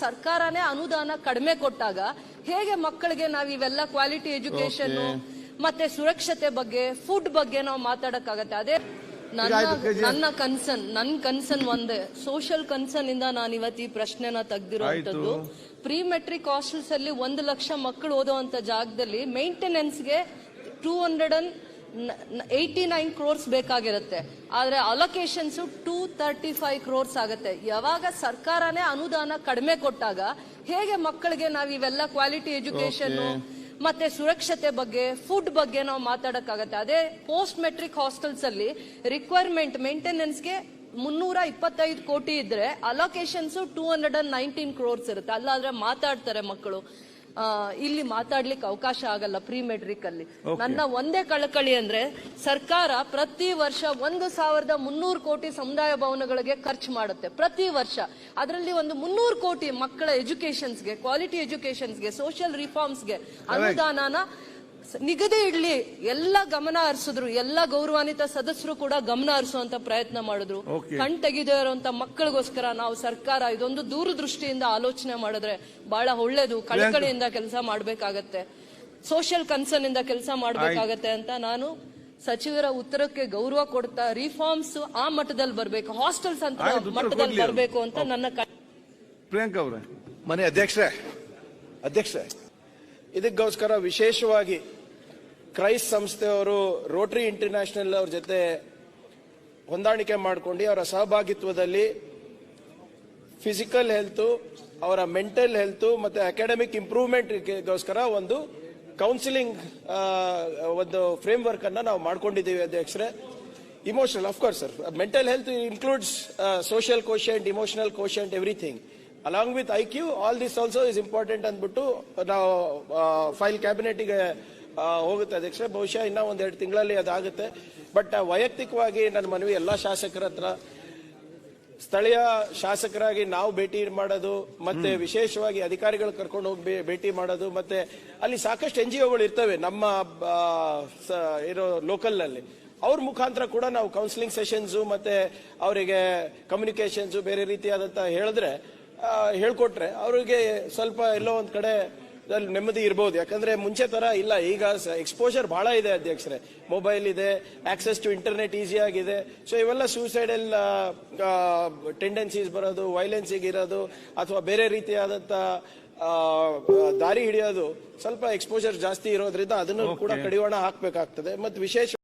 ಸರ್ಕಾರನೇ ಅನುದಾನ ಕಡಿಮೆ ಕೊಟ್ಟಾಗ ಹೇಗೆ ಮಕ್ಕಳಿಗೆ ನಾವ್ ಇವೆಲ್ಲ ಕ್ವಾಲಿಟಿ ಎಜುಕೇಶನ್ ಮತ್ತೆ ಸುರಕ್ಷತೆ ಬಗ್ಗೆ ಫುಡ್ ಬಗ್ಗೆ ನಾವು ಮಾತಾಡಕ್ಕಾಗತ್ತೆ? ಅದೇ ನನ್ನ ನನ್ನ ಕನ್ಸರ್ನ್ ನನ್ ಕನ್ಸರ್ನ್ ಒಂದೇ. ಸೋಷಿಯಲ್ ಕನ್ಸರ್ನ್ ಇಂದ ನಾನು ಇವತ್ತು ಈ ಪ್ರಶ್ನೆನ ತೆಗ್ದಿರುವಂತದ್ದು ಪ್ರೀ ಮೆಟ್ರಿಕ್ ಹಾಸ್ಟೆಲ್ಸ್ ಅಲ್ಲಿ ಒಂದು ಲಕ್ಷ ಮಕ್ಕಳು ಓದುವಂತ ಜಾಗದಲ್ಲಿ ಮೇಂಟೆನೆನ್ಸ್ಗೆ two hundred and eighty nine crores ಬೇಕಾಗಿರುತ್ತೆ. ಆದರೆ allocations two thirty five crores ಆಗುತ್ತೆ. ಯಾವಾಗ ಸರ್ಕಾರನೇ ಅನುದಾನ ಕಡಿಮೆ ಕೊಟ್ಟಾಗ ಹೇಗೆ ಮಕ್ಕಳಿಗೆ ನಾವು ಇವೆಲ್ಲ ಕ್ವಾಲಿಟಿ ಎಜುಕೇಶನ್ ಮತ್ತೆ ಸುರಕ್ಷತೆ ಬಗ್ಗೆ ಫುಡ್ ಬಗ್ಗೆ ನಾವು ಮಾತಾಡಕ್ಕಾಗತ್ತೆ. ಅದೇ ಪೋಸ್ಟ್ ಮೆಟ್ರಿಕ್ ಹಾಸ್ಟೆಲ್ಸ್ ಅಲ್ಲಿ ರಿಕ್ವೈರ್ಮೆಂಟ್ ಮೇಂಟೆನೆನ್ಸ್ಗೆ ಮುನ್ನೂರ ಇಪ್ಪತ್ತೈದು ಕೋಟಿ ಇದ್ರೆ allocations two hundred and nineteen crores ಇರುತ್ತೆ. ಅಲ್ಲಾದ್ರೆ ಮಾತಾಡ್ತಾರೆ ಮಕ್ಕಳು. ಇಲ್ಲಿ ಮಾತಾಡ್ಲಿಕ್ಕೆ ಅವಕಾಶ ಆಗಲ್ಲ ಪ್ರೀ ಮೆಟ್ರಿಕ್ ಅಲ್ಲಿ. ನನ್ನ ಒಂದೇ ಕಳಕಳಿ ಅಂದ್ರೆ ಸರ್ಕಾರ ಪ್ರತಿ ವರ್ಷ ಒಂದು ಸಾವಿರದ ಮುನ್ನೂರು ಕೋಟಿ ಸಮುದಾಯ ಭವನಗಳಿಗೆ ಖರ್ಚು ಮಾಡುತ್ತೆ ಪ್ರತಿ ವರ್ಷ. ಅದರಲ್ಲಿ ಒಂದು ಮುನ್ನೂರು ಕೋಟಿ ಮಕ್ಕಳ ಎಜುಕೇಶನ್ಸ್ಗೆ ಕ್ವಾಲಿಟಿ ಎಜುಕೇಶನ್ಸ್ಗೆ ಸೋಷಿಯಲ್ ರಿಫಾರ್ಮ್ಸ್ಗೆ ಅನುದಾನನ ನಿಗದಿ ಇಡ್ಲಿ ಎಲ್ಲ ಗಮನ ಹರಿಸಿದ್ರು ಎಲ್ಲ ಗೌರವಾನ್ವಿತ ಸದಸ್ಯರು ಕೂಡ ಗಮನ ಹರಿಸುವಂತ ಪ್ರಯತ್ನ ಮಾಡಿದ್ರು. ಕಣ್ ತೆಗೆದೇ ಇರುವಂತ ಮಕ್ಕಳಿಗೋಸ್ಕರ ನಾವು ಸರ್ಕಾರ ಇದೊಂದು ದೂರದೃಷ್ಟಿಯಿಂದ ಆಲೋಚನೆ ಮಾಡಿದ್ರೆ ಬಹಳ ಒಳ್ಳೇದು. ಕಳಕಳಿಯಿಂದ ಕೆಲಸ ಮಾಡ್ಬೇಕಾಗತ್ತೆ. ಸೋಷಿಯಲ್ ಕನ್ಸರ್ನ್ ಇಂದ ಕೆಲಸ ಮಾಡ್ಬೇಕಾಗತ್ತೆ ಅಂತ ನಾನು ಸಚಿವರ ಉತ್ತರಕ್ಕೆ ಗೌರವ ಕೊಡ್ತಾ ರಿಫಾರ್ಮ್ಸ್ ಆ ಮಟ್ಟದಲ್ಲಿ ಬರಬೇಕು ಹಾಸ್ಟೆಲ್ಸ್ ಅಂತ ಮಟ್ಟದಲ್ಲಿ ಬರಬೇಕು ಅಂತ ನನ್ನ ಕ- ಪ್ರಿಯಾಂಕಾ ಅವರೇ. ಮನೆ ಅಧ್ಯಕ್ಷರೇ ಅಧ್ಯಕ್ಷರೇ ಇದಕ್ಕೋಸ್ಕರ ವಿಶೇಷವಾಗಿ ಕ್ರೈಸ್ಟ್ ಸಂಸ್ಥೆಯವರು, ರೋಟರಿ ಇಂಟರ್ನ್ಯಾಷನಲ್ ಅವ್ರ ಜೊತೆ ಹೊಂದಾಣಿಕೆ ಮಾಡ್ಕೊಂಡು ಅವರ ಸಹಭಾಗಿತ್ವದಲ್ಲಿ ಫಿಸಿಕಲ್ ಹೆಲ್ತು, ಅವರ ಮೆಂಟಲ್ ಹೆಲ್ತು ಮತ್ತೆ ಅಕಾಡೆಮಿಕ್ ಇಂಪ್ರೂವ್ಮೆಂಟ್ಗೋಸ್ಕರ ಒಂದು ಕೌನ್ಸಿಲಿಂಗ್ ಒಂದು ಫ್ರೇಮ್ ವರ್ಕ್ ಅನ್ನ ನಾವು ಮಾಡ್ಕೊಂಡಿದ್ದೀವಿ ಅಧ್ಯಕ್ಷರೇ. Emotional of course sir mental health includes social quotient emotional quotient everything along with I Q all this also is important ಅಂದ್ಬಿಟ್ಟು ನಾವು ಫೈಲ್ ಕ್ಯಾಬಿನೆಟ್ಗೆ ಹೋಗುತ್ತೆ. ಅಧ್ಯಕ್ಷ ಬಹುಶಃ ಇನ್ನೂ ಒಂದೆರಡು ತಿಂಗಳಲ್ಲಿ ಅದಾಗುತ್ತೆ. ಬಟ್ ವೈಯಕ್ತಿಕವಾಗಿ ನನ್ನ ಮನವಿ ಎಲ್ಲ ಶಾಸಕರ ಹತ್ರ. ಸ್ಥಳೀಯ ಶಾಸಕರಾಗಿ ನಾವು ಭೇಟಿ ಮಾಡೋದು ಮತ್ತೆ ವಿಶೇಷವಾಗಿ ಅಧಿಕಾರಿಗಳು ಕರ್ಕೊಂಡು ಹೋಗಿ ಭೇಟಿ ಮಾಡೋದು ಮತ್ತೆ ಅಲ್ಲಿ ಸಾಕಷ್ಟು ಎನ್ ಜಿ ಒಗಳು ಇರ್ತವೆ ನಮ್ಮ ಇರೋ ಲೋಕಲ್ನಲ್ಲಿ ಅವ್ರ ಮುಖಾಂತರ ಕೂಡ ನಾವು ಕೌನ್ಸಿಲಿಂಗ್ ಸೆಷನ್ಸ್ ಮತ್ತೆ ಅವರಿಗೆ ಕಮ್ಯುನಿಕೇಶನ್ಸ್ ಬೇರೆ ರೀತಿಯಾದಂತ ಹೇಳಿದ್ರೆ ಹೇಳ್ಕೊಟ್ರೆ ಅವರಿಗೆ ಸ್ವಲ್ಪ ಎಲ್ಲೋ ಒಂದ್ ಕಡೆ ನೆಮ್ಮದಿ ಇರ್ಬೋದು. ಯಾಕಂದ್ರೆ ಮುಂಚೆ ತರ ಇಲ್ಲ. ಈಗ ಎಕ್ಸ್ಪೋಜರ್ ಬಹಳ ಇದೆ ಅಧ್ಯಕ್ಷರೇ. ಮೊಬೈಲ್ ಇದೆ ಆಕ್ಸೆಸ್ ಟು ಇಂಟರ್ನೆಟ್ ಈಸಿ ಆಗಿದೆ. ಸೊ ಇವೆಲ್ಲ ಸೂಸೈಡಲ್ ಟೆಂಡೆನ್ಸೀಸ್ ಬರೋದು ವೈಲೆನ್ಸ್ ಇರೋದು ಅಥವಾ ಬೇರೆ ರೀತಿಯಾದಂತ ದಾರಿ ಹಿಡಿಯೋದು ಸ್ವಲ್ಪ ಎಕ್ಸ್ಪೋಜರ್ ಜಾಸ್ತಿ ಇರೋದ್ರಿಂದ ಅದನ್ನು ಕೂಡ ಕಡಿವಾಣ ಹಾಕ್ಬೇಕಾಗ್ತದೆ. ಮತ್ತೆ ವಿಶೇಷ